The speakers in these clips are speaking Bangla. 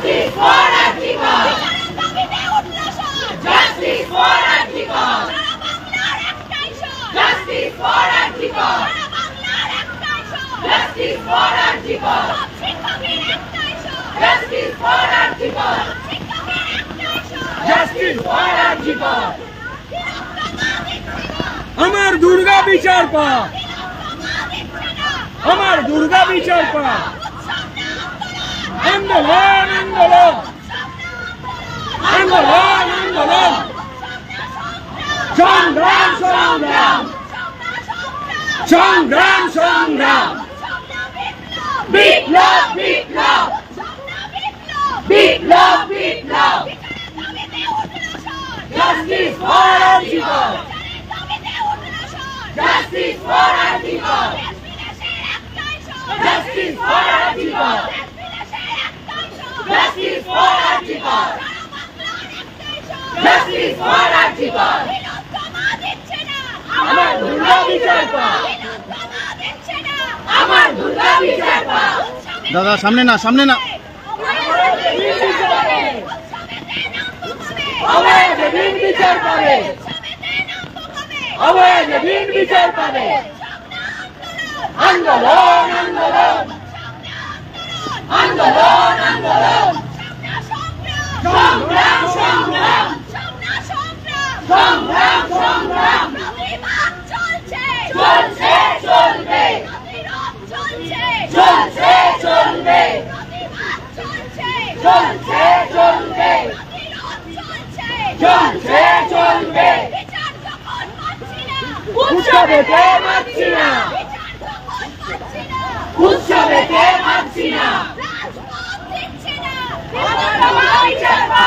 Justice for Justice for Justice for Justice for Justice for Justice for আমার দুর্গা বিচার পা। আমার দুর্গা বিচার পা। আন্দোলন! সংগ্রাম সংগ্রাম সংগ্রাম সংগ্রাম বিপ্লব বিপ্লব বিপ্লব বিপ্লব Justice for Article! Justice for Article! Justice for Article! Justice for Article! Justice for Article! আমার দুর্গা বিচার পাও। আমার দুর্গা বিচার পাও। দাদা সামনে না সামনে না ঋণ বিচার পাবে ঋণ বিচার পাবে আন্দোলন উৎসবেতে মানছি না? যখন না? উৎসবেতে।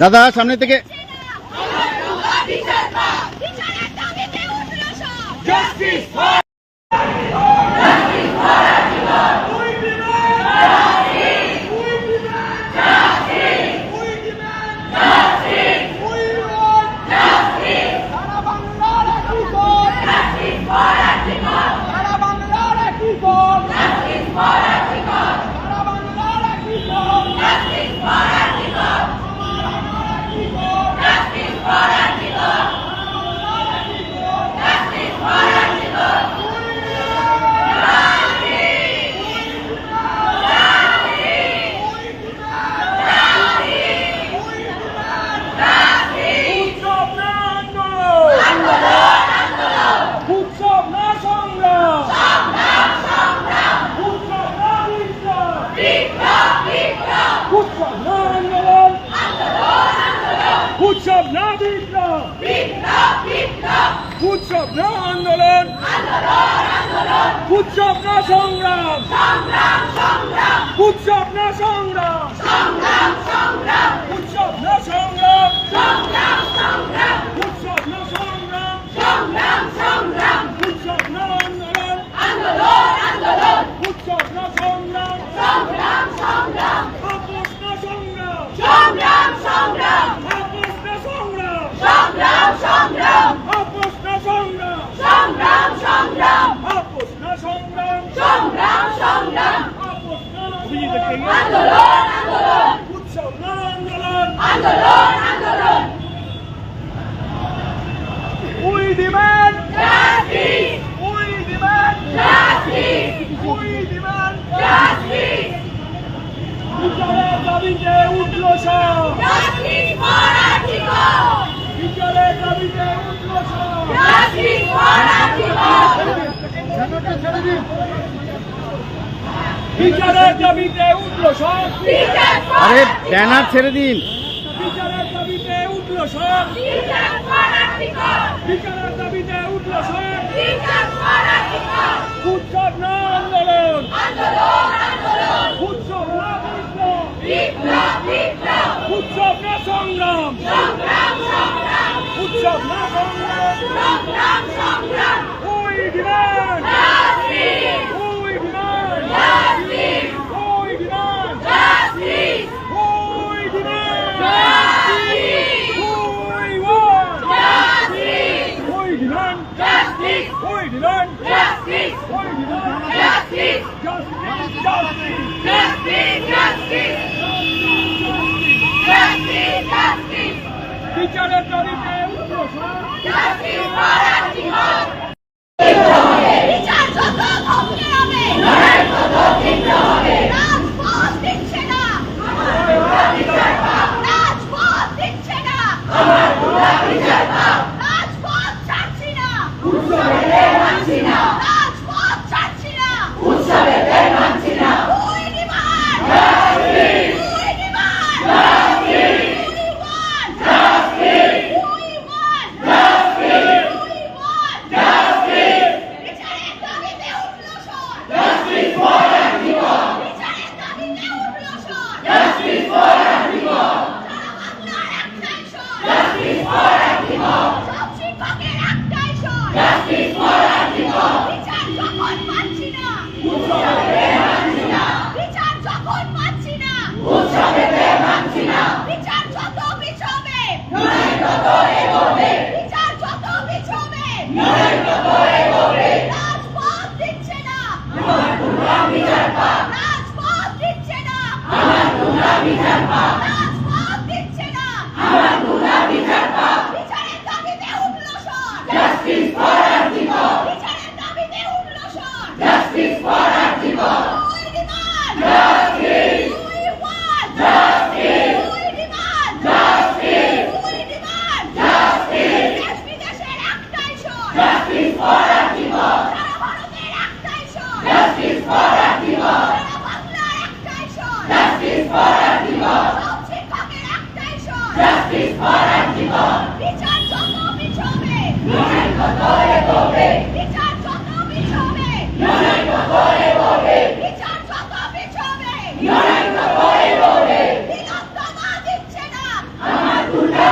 দাদা সামনে থেকে। আরে ব্যানার ছেড়ে দিন। বিচারের দাবিতে উঠল সব বিচারের দাবিতে উঠল সব উৎসব না আন্দোলন। উৎসব না বিপ্লব। উৎসব না সংগ্রাম। উৎসব না সংগ্রাম। ওই ডিমান্ড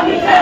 Yeah.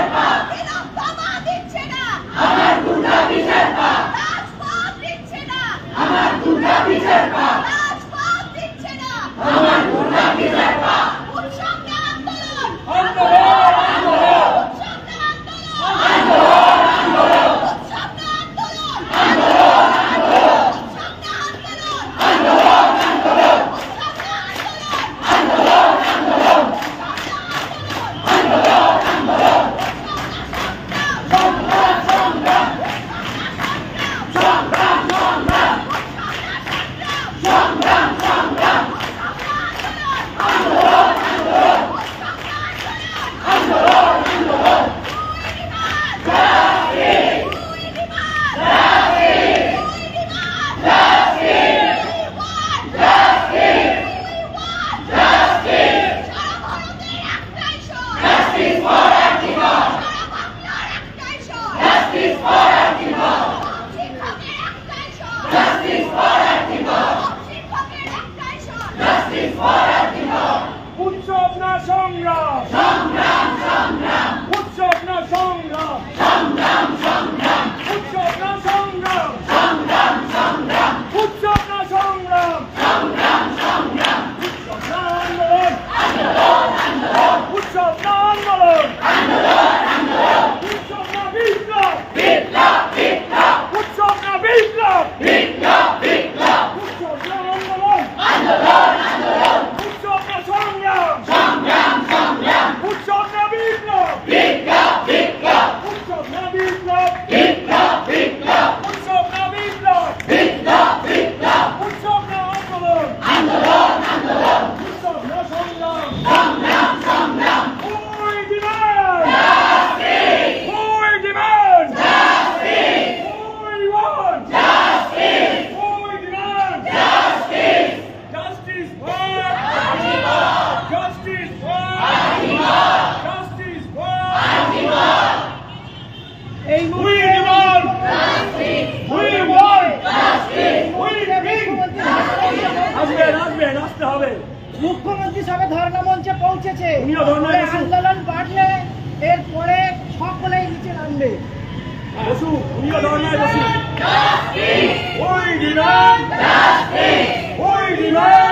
মুখ্যমন্ত্রী সবে ধর্ণা মঞ্চে পৌঁছেছে। আন্দোলন বাড়লে এরপরে সকলেই নিচে নামবে। বসু উনিও ধর্ণায় বসু। ওই ডিমান্ড ওই ডিমান্ড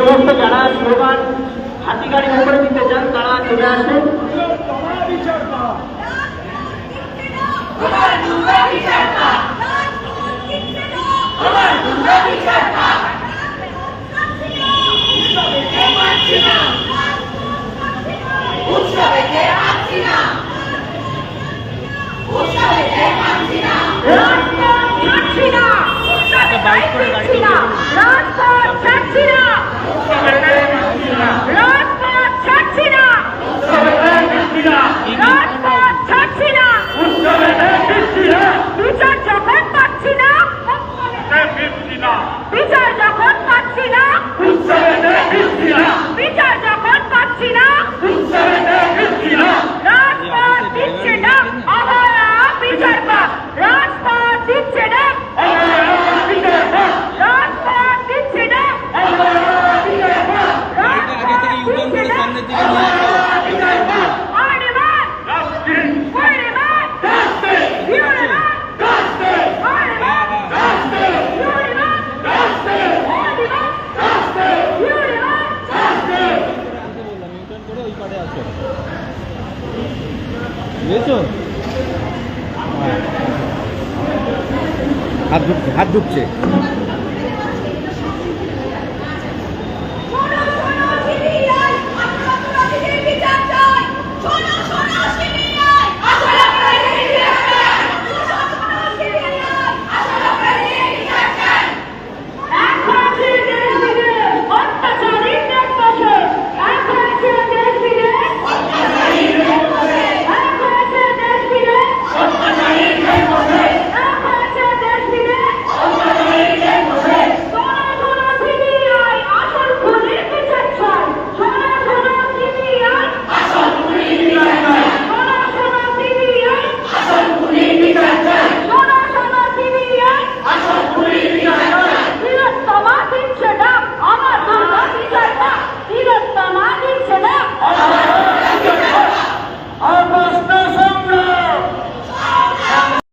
সমস্ত যারা স্লোগান হাতি গাড়ি উপরে দিতে চান তারা চলে আসেন। হাত ঢুকছে হাত ঢুকছে